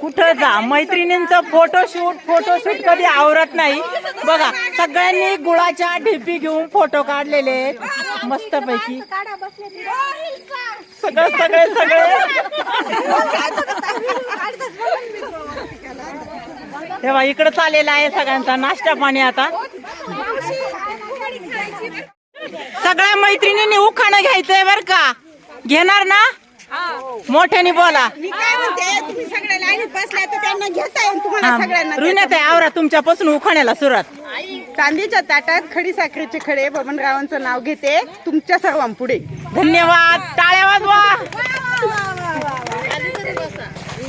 कुठं जा? मैत्रिणींचं photoshoot photoshoot कधी आवरत नाही. बघा सगळ्यांनी गुळाच्या ढिपी घेऊन फोटो काढलेले मस्त पैकी सगळे सगळे सगळे. तेव्हा इकडं चाललेला आहे सगळ्यांचा नाश्ता पाणी आता. सगळ्या मैत्रिणींनी उखाणं घ्यायचंय बर का. घेणार ना? मोठ्याने बोला. मी काय म्हणते तुम्ही सगळ्या लाईनीत बसल्या तर त्यांना घेता येईल तुम्हाला सगळ्यांना रुण्यात आहे आवरा तुमच्यापासून उखाण्याला सुरुवात. चांदीच्या ताटात खडी साखरेचे खडे बबनरावांचं नाव घेते तुमच्या सर्वांपुढे. धन्यवाद. टाळ्या वाजवा.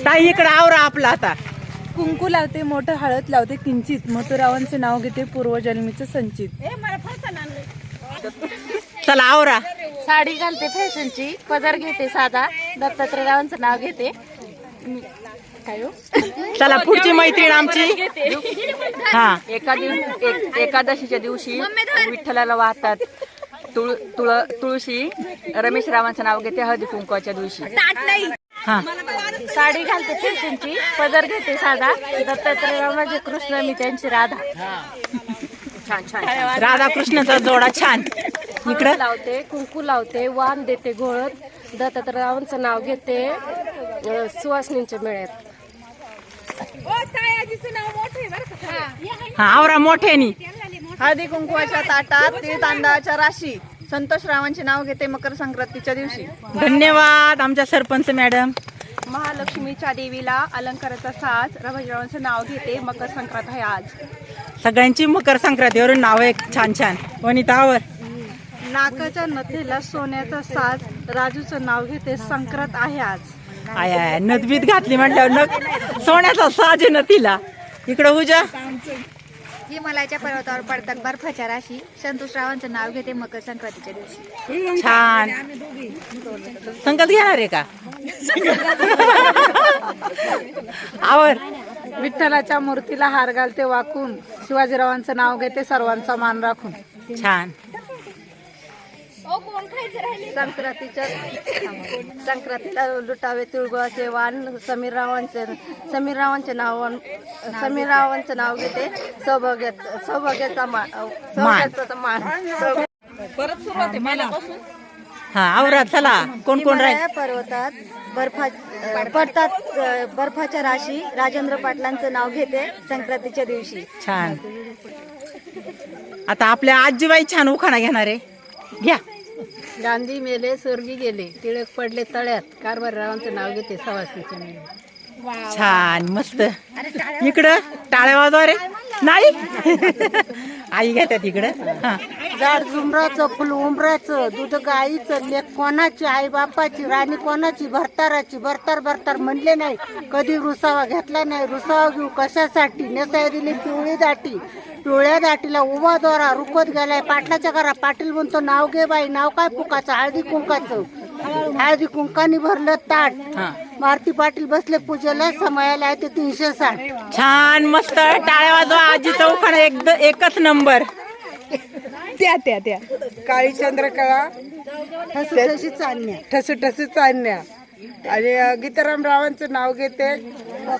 ताई इकडे आवरा आपला आता. कुंकू लावते मोठं हळद लावते किंचित. मथुरावांचे नाव घेते पूर्वजन्मीचं संचित. चला आवरा. साडी घालते फॅशनची. पदर घेते साधा. दत्तात्रय रावांचं नाव घेते. काय हो? चला पुढची मैत्रीण आमची. हा. एका दिव- एक- एकादशीच्या दिवशी विठ्ठलाला वाहतात. तुळ तुळ तुळशी. रमेश रावांचं नाव घेते हळदी कुंकवाच्या दिवशी. हा. साडी घालते फॅशनची. पदर घेते साधा. दत्तात्रय राव माझे कृष्ण मी त्यांची राधा. छान छान. राधाकृष्णाचा जोडा छान. इकडं? लावते कुंकू लावते वाण देते घोळत. दत्तात्रय रावांचं नाव घेते सुवासिनींच्या मेळ्यात. हा. आवरा मोठ्यानी हळदी कुंकुवाच्या ताटात तीळ तांदळाच्या राशी. संतोष रावांचे नाव घेते मकर संक्रांतीच्या दिवशी. धन्यवाद आमच्या सरपंच मॅडम. महालक्ष्मीच्या देवीला अलंकाराचा साज रमेशरावांचं नाव घेते मकर संक्रांत आहे आज. सगळ्यांची मकर संक्रांतीवरून नाव आहे छान छान वनितावर. नाकाच्या नथीला सोन्याचा साज राजूचं नाव घेते संक्रांत आहे आज. आय आय नदबीत घातली म्हटल्यावर नग सोन्याचा साज आहे ना तिला इकडं उजा हिमालयाच्या पर्वतावर पडतात बर्फाच्या राशी. संतोष रावांचं नाव घेते मकर संक्रांतीच्या दिवशी. छान. संकट घेणार आहे का? आवर. विठ्ठलाच्या मूर्तीला हार घालते वाकून. शिवाजीरावांचं नाव घेते सर्वांचा मान राखून. छान. संक्रांतीच्या संक्रांतीला लुटावे तिळगुळाचे वाण समीर रावांचे समीर रावांचे नाव समीर रावांचं नाव घेते. सौभाग्यात सौभाग्याचा मान सौभाग्याचा मान. हा आवरा चला. कोण कोण राहील? हिमालया पर्वतात बर्फा पडतात बर्फाच्या राशी. राजेंद्र पाटलांचं नाव घेते संक्रांतीच्या दिवशी. छान. आता आपल्या आजीबाई छान उखाणा घेणार आहे. घ्या. गांधी मेले स्वर्गी गेले. टिळक पडले तळ्यात. कारभार रावांचं नाव घेते सवासनीच्या मेळ्यात छान मस्त. इकडं टाळ्या वाजवा रे. नाही? आई घेतात इकडं? हा. झाड झुमराचं फुल उमराचं दूध गाईचं लेख कोणाची आई बापाची राणी कोणाची भरताराची भरतार भरतार म्हणले नाही. कधी रुसावा घेतला नाही. रुसावा घेऊ कशासाठी? नेसाय दिली पिवळी दाटी. पिवळ्या दाटीला उभा दोरा रुकत गेलाय. पाटलाच्या घरा पाटील म्हणतो नाव घे बाई. नाव काय फुकाचं? हळदी कुंकाचं. हळदी कुंकानी भरलं ताट. मारुती पाटील बसले पूजेला समयाला आहे ते तीनशे साठ. छान मस्त टाळ्या वाजवा आजीचा उखाणा एकदम एकच नंबर. त्या त्या त्या. काळी चंद्रकळा ठसी चालण्या ठसू ठसू चालण्या आणि अ, गीताराम रावांचं नाव घेते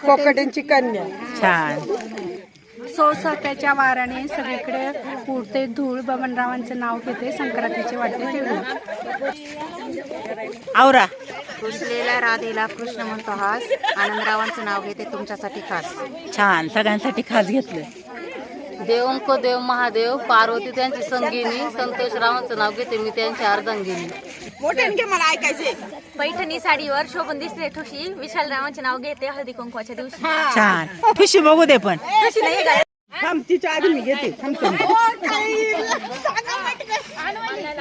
कोकटेंची कन्या. छान. सोसाट्याच्या वाराने सगळीकडे उडते धूळ बबनरावांचं नाव घेते संक्रांतीचे वाटते आवरा. रुसलेल्या राधेला कृष्ण म्हणतो हास आनंदरावांचं नाव घेते तुमच्यासाठी खास. छान सगळ्यांसाठी खास घेतलं देवंको देव महादेव पार्वती त्यांची संगीनी संतोष रावांचं नाव घेते मी त्यांची अर्धांगिनी. मोठ्याने मला ऐकायचे. पैठणी साडीवर शोभून दिसले ठुशी. विशाल रावांचे नाव घेते हळदी कुंकवाच्या दिवशी. छान. खुशी बघू दे पण. थांब तिच्या आधी मी घेते. थांब थांब.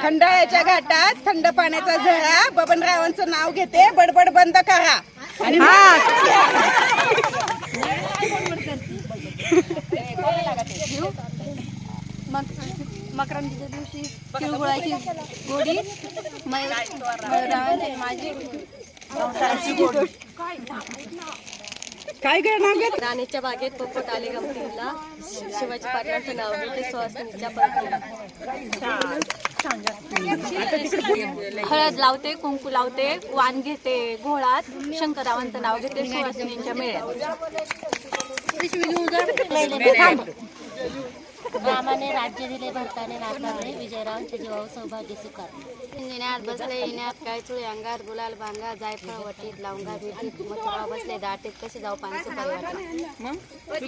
खंडाळ्याच्या घाटात थंड पाण्याचा झळा बबनरावांचं नाव घेते. बडबड बंद करा. आणि मकरांच्या दिवशी तिळगुळाची गोडी माझी. काय काय नाव घेत? राणीच्या बागेत पोपट आले गमतीला. शिवाजी पाटलांचं नाव घेते सुहासिनीच्या परतीला हळद लावते कुंकू लावते वाण घेते घोळात. शंकररावांचं नाव घेते सुवासिनींच्या मेळ्यात. रामाने राज्य दिले भरताने नाकारले विजयरावांचे जीवावर सौभाग्य सुकार इंजिन्यात बसले इन्यात काय चुळे अंगार गुलाल भांगा जायफळ वटीत लावंगा भेटीत मथुरा बसले दाटीत कसे जाऊ पाणी सुपारी वाटत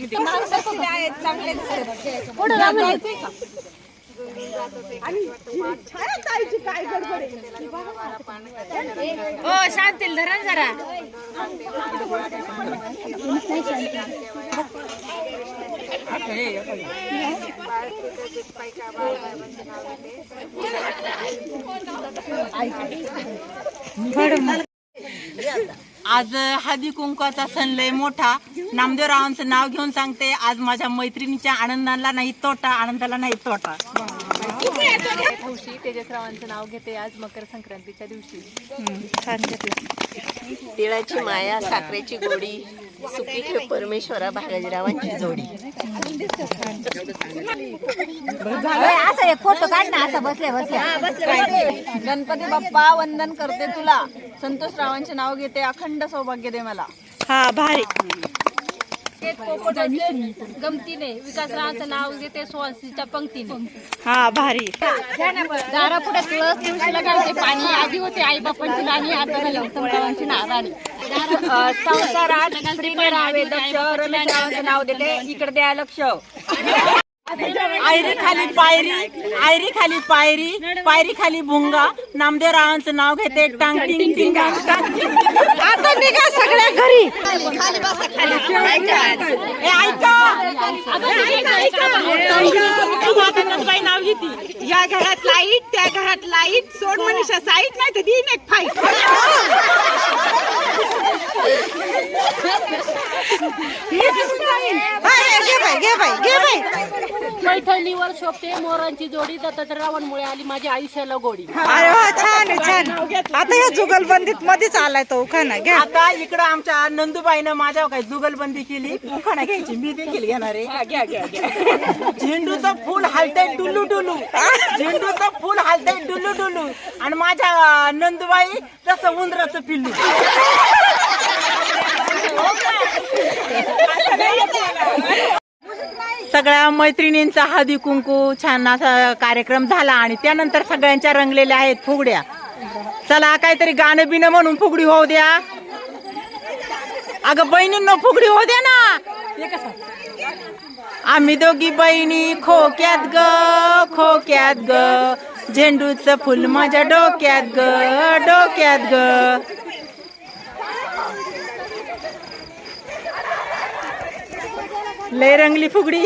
आज हळदी कुंकवाचा सण लय मोठा. नामदेवरावांचं नाव घेऊन सांगते आज माझ्या मैत्रिणीच्या आनंदाला नाही तोटा आनंदाला नाही तोटा. हौशी तेजसरावांचं नाव घेते. आज मकर संक्रांतीच्या दिवशी. तिळाची माया साखरेची गोडी सुखी ठेव परमेश्वरा बालाजीरावांची जोडी. असं एक फोटो काढ ना असं बसले बसले. गणपती बाप्पा वंदन करते तुला. संतोष रावांचे नाव घेते अखंड सौभाग्य दे मला. हा भारी. गमतीने विकासरावांचं नाव घेते पंक्तीने. हा भारी. तुळस तुळशीला घालते पाणी आधी होते आई बापांची राणी आता झाली उत्तमरावांची अ, संसारात स्त्रीने दक्ष रमेश नाव देते. इकडे द्या लक्ष. आयरी खाली पायरी आयरी खाली पायरी पायरी खाली भुंगा. नामदेवरावांचं नाव घेते. टांग टिंग टिंग आता निघा सगळ्या घरी. ए, ऐका. नाव घेती. या घरात लाइट त्या घरात लाइट. सोड मनीषा साईट नाही तर दिन एक फाईट. घे बाई घे बाई घे बाई. पैठणीवर शोभते. मोरांची जोडी दत्तरावांमुळे आली माझ्या आयुष्याला गोडी. अरे वा छान आहे छान. आता या जुगलबंदीत मध्येच आलाय तो उखाना घ्या. आता इकडं आमच्या नंदूबाईनं माझ्यावर काही जुगलबंदी केली. उखाणा घ्यायची मी देखील घेणार आहे. झेंडूचं फुल हलतंय डुलू डुलू झेंडूचं फुल हलतंय डुलू डुलू आणि माझ्या नंदूबाई तसं उंदराचं पिल्लू. सगळ्या मैत्रिणींचा हळदी कुंकू छान असा कार्यक्रम झाला आणि त्यानंतर सगळ्यांच्या रंगलेल्या आहेत फुगड्या. चला काहीतरी गाणं बिणं म्हणून फुगडी होऊ द्या. अगं बहिणींना फुगडी होऊ द्या ना. आम्ही दोघी बहिणी खोक्यात ग खोक्यात ग. झेंडूचं फुल माझ्या डोक्यात ग डोक्यात ग. लय रंगली फुगडी.